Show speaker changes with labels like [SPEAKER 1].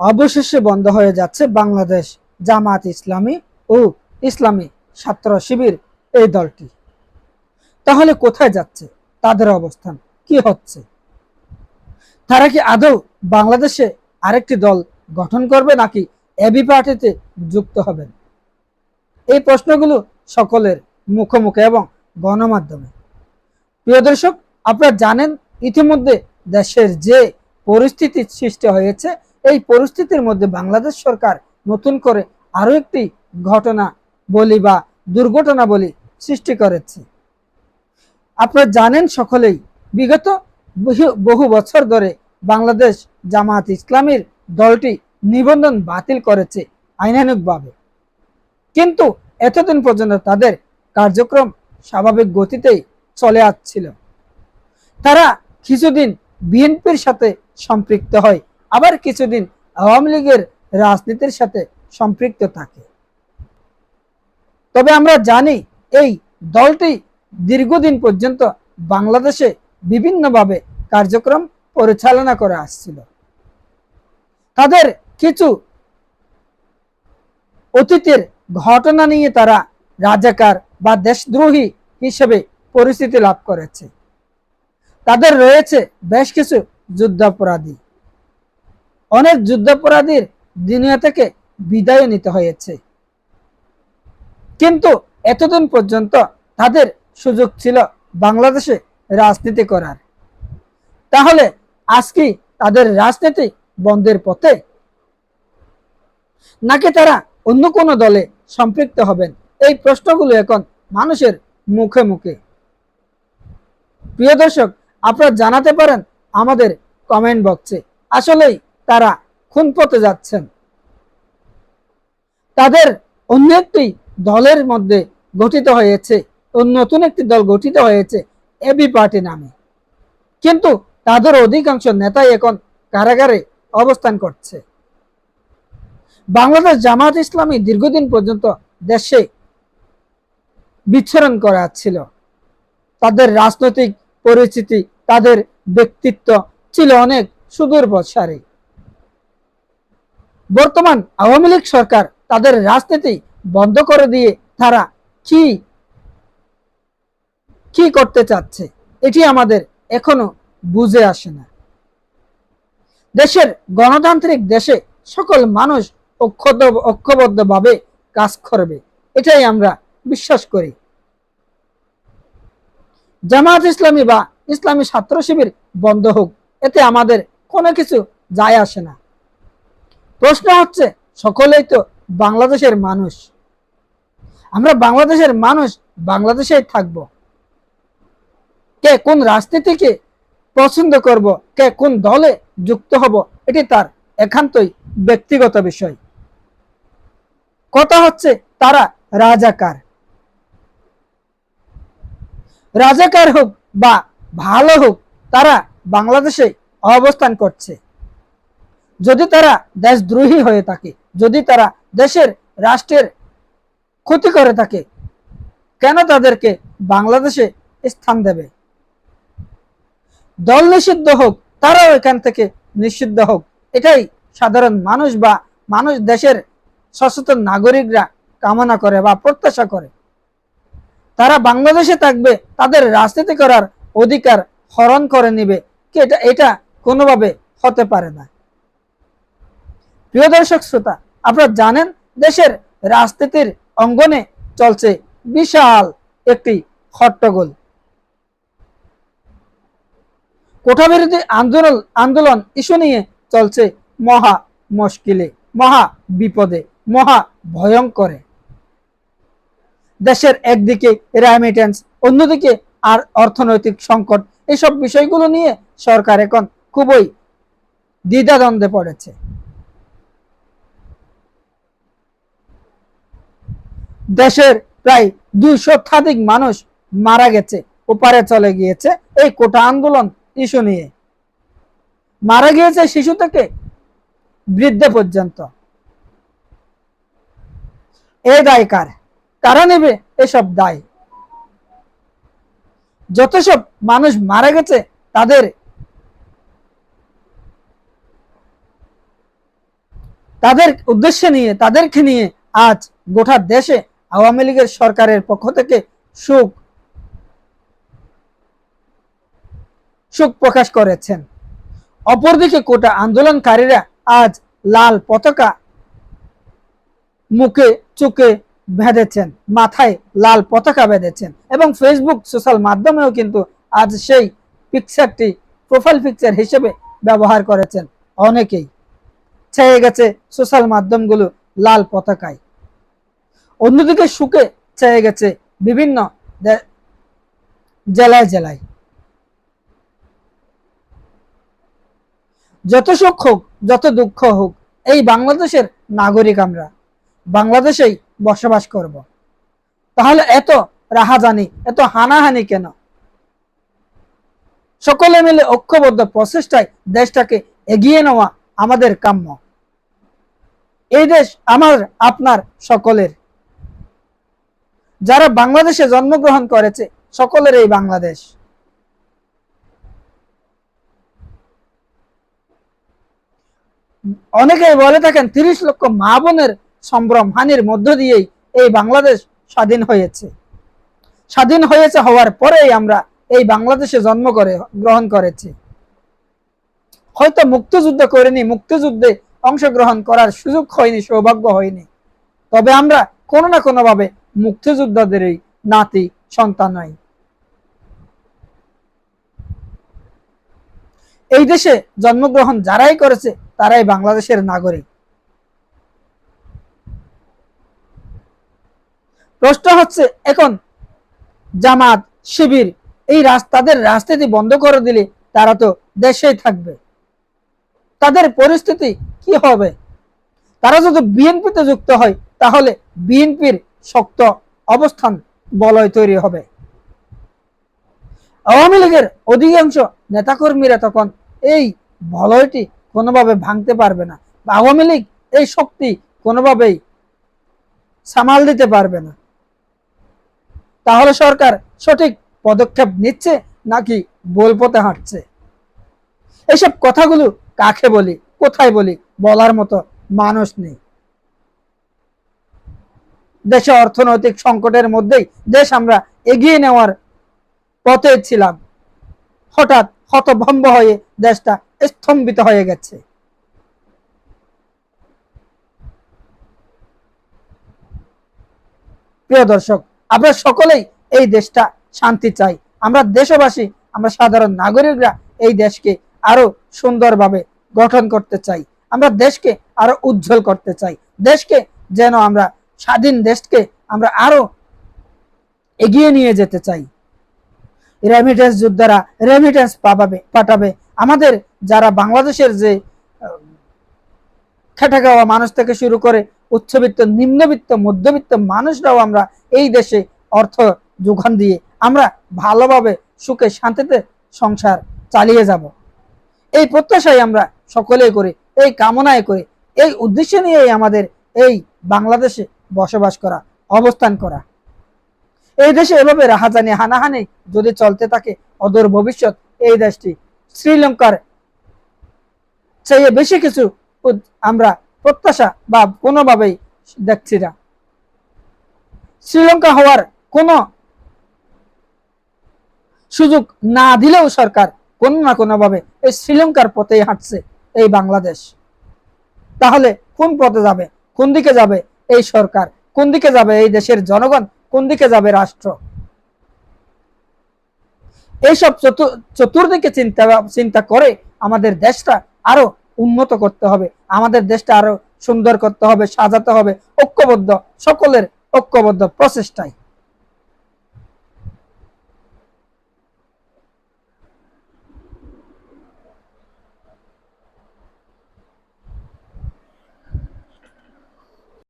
[SPEAKER 1] অবশেষে বন্ধ হয়ে যাচ্ছে বাংলাদেশ জামাত ইসলামী ও ইসলামী ছাত্র শিবির এই দলটি। তাহলে কোথায় যাচ্ছে? তাদের অবস্থান কি হচ্ছে? তারা কি আদৌ বাংলাদেশে আরেকটি দল গঠন করবে নাকি এবি পার্টিতে যুক্ত হবেন? এই প্রশ্নগুলো সকলের মুখোমুখি এবং গণমাধ্যমে। প্রিয় দর্শক, আপনারা জানেন ইতিমধ্যে দেশের যে পরিস্থিতি সৃষ্টি হয়েছে এই পরিস্থিতির মধ্যে বাংলাদেশ সরকার নতুন করে আরও একটি ঘটনা বলি বা দুর্ঘটনা বলি সৃষ্টি করেছে। আপনারা জানেন সকলেই, বিগত বহু- বছর ধরে বাংলাদেশ জামাত ইসলামীর দলটি নিবন্ধন বাতিল করেছে আইনানুগভাবে। কিন্তু এতদিন পর্যন্ত তাদের কার্যক্রম স্বাভাবিক গতিতেই চলে আসছিল। তারা কিছুদিন বিএনপির সাথে সম্পৃক্ত হয় আবার কিছুদিন আওয়ামী লীগের রাজনীতির সাথে সম্পৃক্ত থাকে। তবে আমরা জানি এই দলটি দীর্ঘদিন পর্যন্ত বাংলাদেশে বিভিন্নভাবে কার্যক্রম পরিচালনা করে আসছিল। তাদের কিছু অতীতের ঘটনা নিয়ে তারা রাজাকার বা দেশদ্রোহী হিসেবে পরিচিতি লাভ করেছে। তাদের রয়েছে বেশ কিছু যুদ্ধাপরাধী। অনেক যুদ্ধাপরাধীর দুনিয়া থেকে বিদায় নিতে হয়েছে। কিন্তু এতদিন পর্যন্ত তাদের সুযোগ ছিল বাংলাদেশে রাজনীতি করার। তাহলে আজকে তাদের রাজনীতি বন্ধের পথে? নাকি তারা অন্য কোনো দলে সম্পৃক্ত হবেন? এই প্রশ্নগুলো এখন মানুষের মুখে মুখে। প্রিয় দর্শক, আপনারা জানাতে পারেন আমাদের কমেন্ট বক্সে আসলেই তারা খুন পথে যাচ্ছেন। তাদের অন্য একটি দলের মধ্যে গঠিত হয়েছে নতুন একটি দল গঠিত হয়েছে, এবি পার্টি নামে। কিন্তু তাদের অধিকাংশ নেতাই এখন কারাগারে অবস্থান করছে। বাংলাদেশ জামাত ইসলামী দীর্ঘদিন পর্যন্ত দেশে বিচ্ছরণ করা ছিল। তাদের রাজনৈতিক পরিচিতি তাদের ব্যক্তিত্ব ছিল অনেক সুদূর প্রসারী বর্তমান আওয়ামী লীগ সরকার তাদের রাজনীতি বন্ধ করে দিয়ে তারা কি কি করতে চাচ্ছে, এটি আমাদের এখনও বুঝে আসে না। দেশের গণতান্ত্রিক দেশে সকল মানুষ ঐক্যবদ্ধ, ঐক্যবদ্ধভাবে কাজ করবে, এটাই আমরা বিশ্বাস করি। জামাত ইসলামী বা ইসলামী ছাত্র শিবির বন্ধ হোক, এতে আমাদের কোনো কিছু যায় আসে না। প্রশ্ন হচ্ছে, সকলেই তো বাংলাদেশের মানুষ। আমরা বাংলাদেশের মানুষ, বাংলাদেশেই থাকব। কে কোন রাজনীতিকে পছন্দ করব, কে কোন দলে যুক্ত হব, এটি তার একান্তই ব্যক্তিগত বিষয়। কথা হচ্ছে, তারা রাজাকার। রাজাকার হোক বা ভালো হোক, তারা বাংলাদেশে অবস্থান করছে। যদি তারা দেশদ্রোহী হয়ে থাকে, যদি তারা দেশের রাষ্ট্রের ক্ষতি করে থাকে, কেন তাদেরকে বাংলাদেশে স্থান দেবে? দল নিষিদ্ধ হোক, তারাও এখান থেকে নিষিদ্ধ হোক, এটাই সাধারণ মানুষ বা মানুষ দেশের সচেতন নাগরিকরা কামনা করে বা প্রত্যাশা করে। তারা বাংলাদেশে থাকবে, তাদের রাজনীতি করার অধিকার হরণ করে নিবে এটা এটা কোনোভাবে হতে পারে না। প্রিয় দর্শক শ্রোতা, আপনারা জানেন দেশের রাজনীতির অঙ্গনে চলছে বিশাল একটি হট্টগোল। কোঠা বিরোধী আন্দোলন আন্দোলন ইস্যু নিয়ে চলছে মহা মুশকিলে, মহা বিপদে, মহা ভয়ঙ্করে। দেশের একদিকে রেমিটেন্স অন্যদিকে আর অর্থনৈতিক সংকট, এসব বিষয়গুলো নিয়ে সরকার এখন খুবই দ্বিধাদ্বন্দ্বে পড়েছে। দেশের প্রায় দুই শতাধিক মানুষ মারা গেছে, ওপারে চলে গিয়েছে এই কোটা আন্দোলন ইস্যু নিয়ে। মারা গিয়েছে শিশু থেকে বৃদ্ধ পর্যন্ত। এই দায় কার? কারা নেবে? এসব দায়। যত সব মানুষ মারা গেছে, তাদের তাদের উদ্দেশ্যে নিয়ে, তাদেরকে নিয়ে আজ গোটা দেশে আওয়ামী লীগের সরকারের পক্ষ থেকে সুখ সুখ প্রকাশ করেছেন। অপরদিকে কোটা আন্দোলনকারীরা আজ লাল পতাকা মুখে চুকে বেঁধেছেন, মাথায় লাল পতাকা বেঁধেছেন এবং ফেসবুক সোশ্যাল মাধ্যমেও কিন্তু আজ সেই পিকচারটি প্রোফাইল পিকচার হিসেবে ব্যবহার করেছেন অনেকেই। ছেয়ে গেছে সোশ্যাল মাধ্যমগুলো লাল পতাকায়। অন্যদিকে সুখে ছেয়ে গেছে বিভিন্ন জেলায় জেলায়। যত সুখ হোক, যত দুঃখ হোক, এই বাংলাদেশের নাগরিক আমরা। বাংলাদেশেই বসবাস করব। তাহলে এত রাহাজানি, এত হানাহানি কেন? সকলে মিলে ঐক্যবদ্ধ প্রচেষ্টায় দেশটাকে এগিয়ে নেওয়া আমাদের কাম্য। এই দেশ আমার, আপনার সকলের। যারা বাংলাদেশে জন্মগ্রহণ করেছে, সকলের এই বাংলাদেশ। অনেকেই বলে থাকেন, তিরিশ লক্ষ মা বোনের সম্ভ্রম, হানির মধ্য দিয়েই এই বাংলাদেশ স্বাধীন হয়েছে। স্বাধীন হয়েছে হওয়ার পরেই আমরা এই বাংলাদেশে জন্ম করে, গ্রহণ করেছি। হয়তো মুক্তিযুদ্ধ করিনি, মুক্তিযুদ্ধে অংশগ্রহণ করার সুযোগ হয়নি, সৌভাগ্য হয়নি। তবে আমরা কোনো না কোনো ভাবে মুক্তিযোদ্ধাদেরই নাতি সন্তান নই। এই দেশে জন্মগ্রহণ যারাই করেছে, তারাই বাংলাদেশের নাগরিক। প্রশ্ন হচ্ছে, এখন জামাত, শিবির, এই তাদের রাজনীতি বন্ধ করে দিলে তারা তো দেশেই থাকবে। তাদের পরিস্থিতি কি হবে? তারা যদি বিএনপিতে যুক্ত হয়, তাহলে বিএনপির শক্ত অবস্থান বলয় তৈরি হবে। আওয়ামী লীগের অধিকাংশ নেতাকর্মীরা তখন এই বলয়টি কোনোভাবে ভাঙতে পারবে না আওয়ামী লীগ এই শক্তি কোনোভাবেই সামাল দিতে পারবে না। তাহলে সরকার সঠিক পদক্ষেপ নিচ্ছে নাকি বলপথে হাঁটছে? এসব কথাগুলো কাকে বলি, কোথায় বলি, বলার মতো মানুষ নেই। দেশে অর্থনৈতিক সংকটের মধ্যেই দেশ আমরা এগিয়ে নেওয়ার পথে ছিলাম। হঠাৎ হতভম্ব হয়ে দেশটা স্তম্ভিত হয়ে গেছে। প্রিয় দর্শক, আমরা সকলেই এই দেশটা শান্তি চাই। আমরা দেশবাসী, আমরা সাধারণ নাগরিকরা এই দেশকে আরও সুন্দরভাবে গঠন করতে চাই। আমরা দেশকে আরও উজ্জ্বল করতে চাই। দেশকে যেন আমরা স্বাধীন দেশকে আমরা আরও এগিয়ে নিয়ে যেতে চাই। রেমিটেন্স যোদ্ধারা রেমিটেন্স পাঠাবে পাঠাবে। আমাদের যারা বাংলাদেশের যে খেটে খাওয়া মানুষ থেকে শুরু করে উচ্চবিত্ত, নিম্নবিত্ত, মধ্যবিত্ত মানুষরাও আমরা এই দেশে অর্থ যোগান দিয়ে আমরা ভালোভাবে সুখে শান্তিতে সংসার চালিয়ে যাব। এই প্রত্যাশাই আমরা সকলেই করি, এই কামনায় করি। এই উদ্দেশ্য নিয়েই আমাদের এই বাংলাদেশে বসবাস করা, অবস্থান করা। এই দেশে এভাবে রাহাজানি, হানাহানি যদি চলতে থাকে, অদূর ভবিষ্যৎ এই দেশটি শ্রীলঙ্কার চেয়ে বেশি কিছু আমরা প্রত্যাশা বা কোনোভাবেই দেখছি না। শ্রীলঙ্কা হওয়ার কোনো সুযোগ না দিলেও সরকার কোনো না কোনো ভাবে এই শ্রীলঙ্কার পথেই হাঁটছে এই বাংলাদেশ। তাহলে কোন পথে যাবে, কোন দিকে যাবে এই সরকার? কোন দিকে যাবে এই দেশের জনগণ? কোন দিকে যাবে রাষ্ট্র? এইসব চতু- চতুর্দিকে চিন্তা চিন্তা করে আমাদের দেশটা আরও উন্নত করতে হবে। আমাদের দেশটা আরও সুন্দর করতে হবে, সাজাতে হবে, ঐক্যবদ্ধ, সকলের ঐক্যবদ্ধ প্রচেষ্টায়।